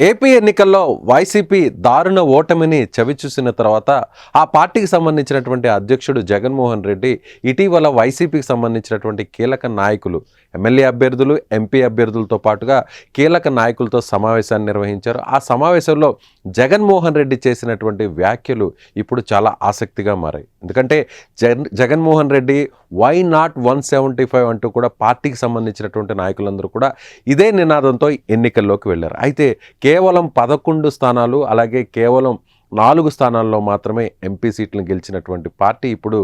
AP ఎన్నికల్లో YCP దారుణ ఓటమిని చవిచూసిన తర్వాత ఆ పార్టీకి సంబంధించినటువంటి అధ్యక్షుడు జగన్మోహన్ రెడ్డి ఇటీవల వైసీపీకి సంబంధించినటువంటి కీలక నాయకులు ఎమ్మెల్యే అభ్యర్థులు ఎంపీ అభ్యర్థులతో పాటుగా కీలక నాయకులతో సమావేశాన్ని నిర్వహించారు. ఆ సమావేశంలో జగన్మోహన్ రెడ్డి చేసినటువంటి వ్యాఖ్యలు ఇప్పుడు చాలా ఆసక్తిగా మారాయి. ఎందుకంటే Jagan Jaganmohan Reddy why not one seventy five అంటూ కూడా పార్టీకి సంబంధించినటువంటి నాయకులందరూ కూడా ఇదే నినాదంతో ఎన్నికల్లోకి వెళ్ళారు. అయితే కేవలం పదకొండు స్థానాలు అలాగే కేవలం నాలుగు స్థానాల్లో మాత్రమే ఎంపీ సీట్లను గెలిచినటువంటి పార్టీ ఇప్పుడు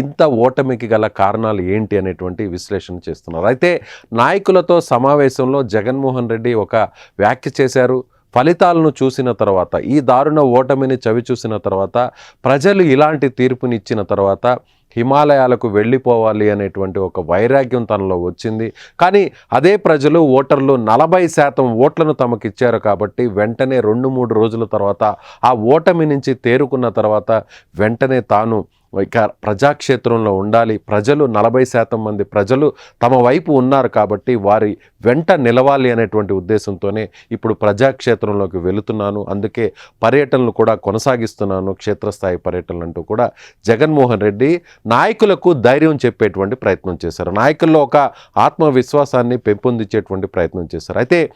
ఇంత ఓటమికి గల కారణాలు ఏంటి అనేటువంటి విశ్లేషణ చేస్తున్నారు. అయితే నాయకులతో సమావేశంలో జగన్మోహన్ రెడ్డి ఒక వ్యాఖ్య చేశారు. ఫలితాలను చూసిన తర్వాత ఈ దారుణ ఓటమిని చవి చూసిన తర్వాత ప్రజలు ఇలాంటి తీర్పునిచ్చిన తర్వాత హిమాలయాలకు వెళ్ళిపోవాలి అనేటువంటి ఒక వైరాగ్యం తనలో వచ్చింది. కానీ అదే ప్రజలు ఓటర్లు నలభై శాతం ఓట్లను తమకిచ్చారు కాబట్టి వెంటనే రెండు మూడు రోజుల తర్వాత ఆ ఓటమి నుంచి తేరుకున్న తర్వాత వెంటనే తాను ఇక ప్రజాక్షేత్రంలో ఉండాలి. ప్రజలు నలభై శాతం మంది ప్రజలు తమ వైపు ఉన్నారు కాబట్టి వారి వెంట నిలవాలి అనేటువంటి ఉద్దేశంతోనే ఇప్పుడు ప్రజాక్షేత్రంలోకి వెళుతున్నాను. అందుకే పర్యటనలు కూడా కొనసాగిస్తున్నాను. క్షేత్రస్థాయి పర్యటనలు అంటూ కూడా జగన్మోహన్ రెడ్డి నాయకులకు ధైర్యం చెప్పేటువంటి ప్రయత్నం చేశారు. నాయకుల్లో ఒక ఆత్మవిశ్వాసాన్ని పెంపొందించేటువంటి ప్రయత్నం చేశారు. అయితే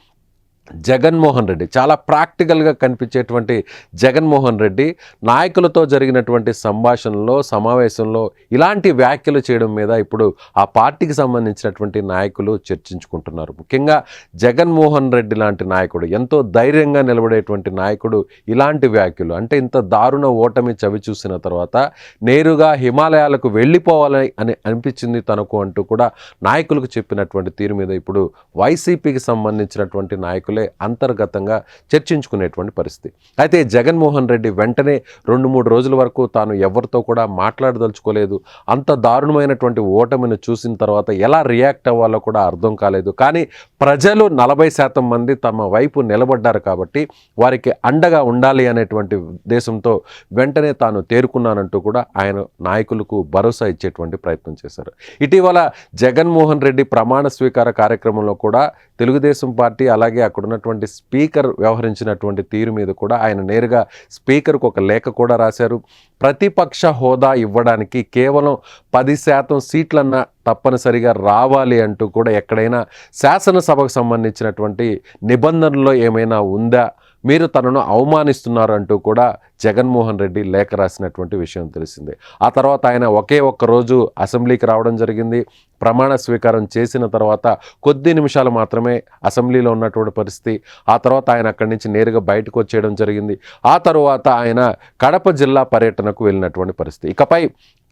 జగన్మోహన్ రెడ్డి. చాలా ప్రాక్టికల్గా కనిపించేటువంటి జగన్మోహన్ రెడ్డి నాయకులతో జరిగినటువంటి సంభాషణలో సమావేశంలో ఇలాంటి వ్యాఖ్యలు చేయడం మీద ఇప్పుడు ఆ పార్టీకి సంబంధించినటువంటి నాయకులు చర్చించుకుంటున్నారు. ముఖ్యంగా జగన్మోహన్ రెడ్డి లాంటి నాయకుడు ఎంతో ధైర్యంగా నిలబడేటువంటి నాయకుడు ఇలాంటి వ్యాఖ్యలు. అంటే ఇంత దారుణ ఓటమి చవి చూసిన తర్వాత నేరుగా హిమాలయాలకు వెళ్ళిపోవాలని అని అనిపించింది తనకు అంటూ కూడా నాయకులకు చెప్పినటువంటి తీరు మీద ఇప్పుడు వైసీపీకి సంబంధించినటువంటి నాయకులు అంతర్గతంగా చర్చించుకునేటువంటి పరిస్థితి. అయితే జగన్మోహన్ రెడ్డి వెంటనే రెండు మూడు రోజుల వరకు తాను ఎవరితో కూడా మాట్లాడదలుచుకోలేదు. అంత దారుణమైనటువంటి ఓటమిని చూసిన తర్వాత ఎలా రియాక్ట్ అవ్వాలో కూడా అర్థం కాలేదు. కానీ ప్రజలు నలభై శాతం మంది తమ వైపు నిలబడ్డారు కాబట్టి వారికి అండగా ఉండాలి అనేటువంటి ఉద్దేశంతో వెంటనే తాను తేరుకున్నానంటూ కూడా ఆయన నాయకులకు భరోసా ఇచ్చేటువంటి ప్రయత్నం చేశారు. ఇటీవల జగన్మోహన్ రెడ్డి ప్రమాణ స్వీకార కార్యక్రమంలో కూడా తెలుగుదేశం పార్టీ అలాగే అక్కడ ఉన్నటువంటి స్పీకర్ వ్యవహరించినటువంటి తీరు మీద కూడా ఆయన నేరుగా స్పీకర్కు ఒక లేఖ కూడా రాశారు. ప్రతిపక్ష హోదా ఇవ్వడానికి కేవలం పది శాతం సీట్లన్నా తప్పనిసరిగా రావాలి అంటూ కూడా ఎక్కడైనా శాసనసభకు సంబంధించినటువంటి నిబంధనలో ఏమైనా ఉందా? మీరు తనను అవమానిస్తున్నారు అంటూ కూడా జగన్మోహన్ రెడ్డి లేఖ రాసినటువంటి విషయం తెలిసిందే. ఆ తర్వాత ఆయన ఒకే ఒక్క రోజు అసెంబ్లీకి రావడం జరిగింది. ప్రమాణ స్వీకారం చేసిన తర్వాత కొద్ది నిమిషాలు మాత్రమే అసెంబ్లీలో ఉన్నటువంటి పరిస్థితి. ఆ తర్వాత ఆయన అక్కడి నుంచి నేరుగా బయటకు వచ్చేయడం జరిగింది. ఆ తర్వాత ఆయన కడప జిల్లా పర్యటనకు వెళ్ళినటువంటి పరిస్థితి. ఇకపై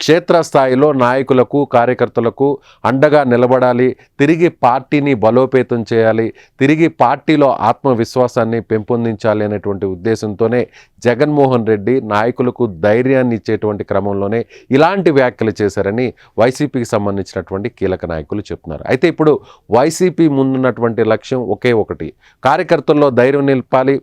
క్షేత్రస్థాయిలో నాయకులకు కార్యకర్తలకు అండగా నిలబడాలి తిరిగి పార్టీని బలోపేతం చేయాలి తిరిగి పార్టీలో ఆత్మవిశ్వాసాన్ని పెంపొందించాలి అనేటువంటి ఉద్దేశంతోనే జగన్మోహన్ రెడ్డి నాయకులకు ధైర్యాన్ని ఇచ్చేటువంటి క్రమంలోనే ఇలాంటి వ్యాఖ్యలు చేశారని వైసీపీకి సంబంధించినటువంటి కీలక నాయకులు చెప్తున్నారు. అయితే ఇప్పుడు వైసీపీ ముందున్నటువంటి లక్ష్యం ఒకే ఒకటి. కార్యకర్తల్లో ధైర్యం నిలపాలి.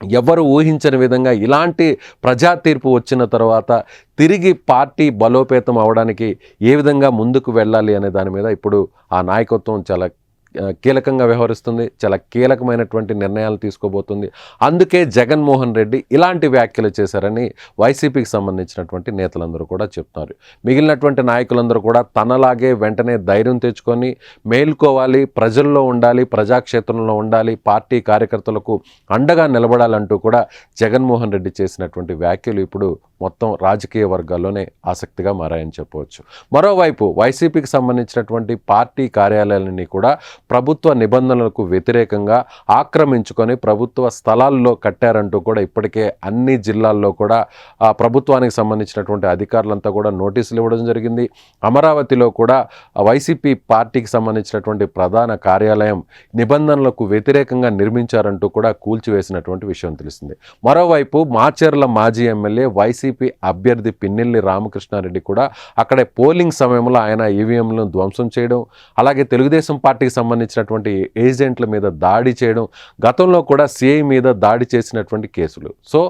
ఎవరు ఊహించని విధంగా ఇలాంటి ప్రజా తీర్పు వచ్చిన తర్వాత తిరిగి పార్టీ బలోపేతం అవడానికి ఏ విధంగా ముందుకు వెళ్ళాలి అనే దాని మీద ఇప్పుడు ఆ నాయకత్వం చాలా కీలకంగా వ్యవహరిస్తుంది చాలా కీలకమైనటువంటి నిర్ణయాలు తీసుకోబోతుంది. అందుకే జగన్మోహన్ రెడ్డి ఇలాంటి వ్యాఖ్యలు చేశారని వైసీపీకి సంబంధించినటువంటి నేతలందరూ కూడా చెప్తున్నారు. మిగిలినటువంటి నాయకులందరూ కూడా తనలాగే వెంటనే ధైర్యం తెచ్చుకొని మేల్కోవాలి ప్రజల్లో ఉండాలి ప్రజాక్షేత్రంలో ఉండాలి పార్టీ కార్యకర్తలకు అండగా నిలబడాలంటూ కూడా జగన్మోహన్ రెడ్డి చేసినటువంటి వ్యాఖ్యలు ఇప్పుడు మొత్తం రాజకీయ వర్గాల్లోనే ఆసక్తిగా మారాయని చెప్పవచ్చు. మరోవైపు వైసీపీకి సంబంధించినటువంటి పార్టీ కార్యాలయాలన్నీ కూడా ప్రభుత్వ నిబంధనలకు వ్యతిరేకంగా ఆక్రమించుకొని ప్రభుత్వ స్థలాల్లో కట్టారంటూ కూడా ఇప్పటికే అన్ని జిల్లాల్లో కూడా ఆ ప్రభుత్వానికి సంబంధించినటువంటి అధికారులంతా కూడా నోటీసులు ఇవ్వడం జరిగింది. అమరావతిలో కూడా వైసీపీ పార్టీకి సంబంధించినటువంటి ప్రధాన కార్యాలయం నిబంధనలకు వ్యతిరేకంగా నిర్మించారంటూ కూడా కూల్చివేసినటువంటి విషయం తెలిసింది. మరోవైపు మాచేర్ల మాజీ ఎమ్మెల్యే వైసీపీ అభ్యర్థి పిన్నెల్లి రామకృష్ణారెడ్డి కూడా అక్కడే పోలింగ్ సమయంలో ఆయన ఈవీఎంలను ధ్వంసం చేయడం అలాగే తెలుగుదేశం పార్టీకి సంబంధించినటువంటి ఏజెంట్ల మీద దాడి చేయడం గతంలో కూడా సిఐ మీద దాడి చేసినటువంటి కేసులు. సో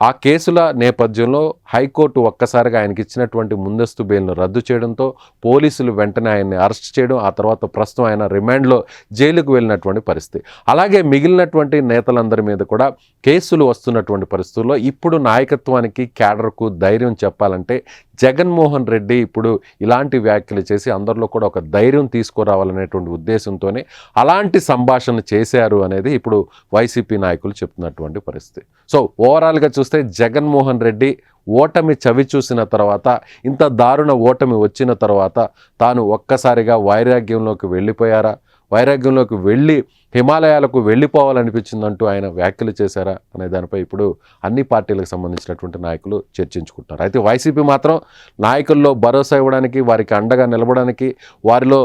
ఆ కేసుల నేపథ్యంలో హైకోర్టు ఒక్కసారిగా ఆయనకి ఇచ్చినటువంటి ముందస్తు బెయిల్ను రద్దు చేయడంతో పోలీసులు వెంటనే ఆయన్ని అరెస్ట్ చేయడం ఆ తర్వాత ప్రస్తుతం ఆయన రిమాండ్లో జైలుకు వెళ్ళినటువంటి పరిస్థితి. అలాగే మిగిలినటువంటి నేతలందరి మీద కూడా కేసులు వస్తున్నటువంటి పరిస్థితుల్లో ఇప్పుడు నాయకత్వానికి క్యాడర్కు ధైర్యం చెప్పాలంటే జగన్మోహన్ రెడ్డి ఇప్పుడు ఇలాంటి వ్యాఖ్యలు చేసి అందరిలో కూడా ఒక ధైర్యం తీసుకురావాలనేటువంటి ఉద్దేశంతోనే అలాంటి సంభాషణ చేశారు అనేది ఇప్పుడు వైసీపీ నాయకులు చెప్తున్నటువంటి పరిస్థితి. సో ఓవరాల్గా చూస్తే జగన్మోహన్ రెడ్డి ఓటమి చవి చూసిన తర్వాత ఇంత దారుణ ఓటమి వచ్చిన తర్వాత తాను ఒక్కసారిగా వైరాగ్యంలోకి వెళ్ళిపోయారా? వైరాగ్యంలోకి వెళ్ళి హిమాలయాలకు వెళ్ళిపోవాలనిపించిందంటూ ఆయన వ్యాఖ్యలు చేశారా అనే దానిపై ఇప్పుడు అన్ని పార్టీలకు సంబంధించినటువంటి నాయకులు చర్చించుకుంటున్నారు. అయితే వైసీపీ మాత్రం నాయకుల్లో భరోసా ఇవ్వడానికి వారికి అండగా నిలబడడానికి వారిలో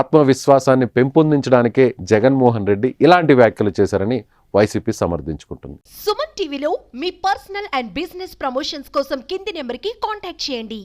ఆత్మవిశ్వాసాన్ని పెంపొందించడానికే జగన్మోహన్ రెడ్డి ఇలాంటి వ్యాఖ్యలు చేశారని వైసీపీ సమర్థించుకుంటుంది. సుమన్ టీవీలో మీ పర్సనల్ అండ్ బిజినెస్ ప్రమోషన్స్ కోసం కింది నెంబర్కి కాంటాక్ట్ చేయండి.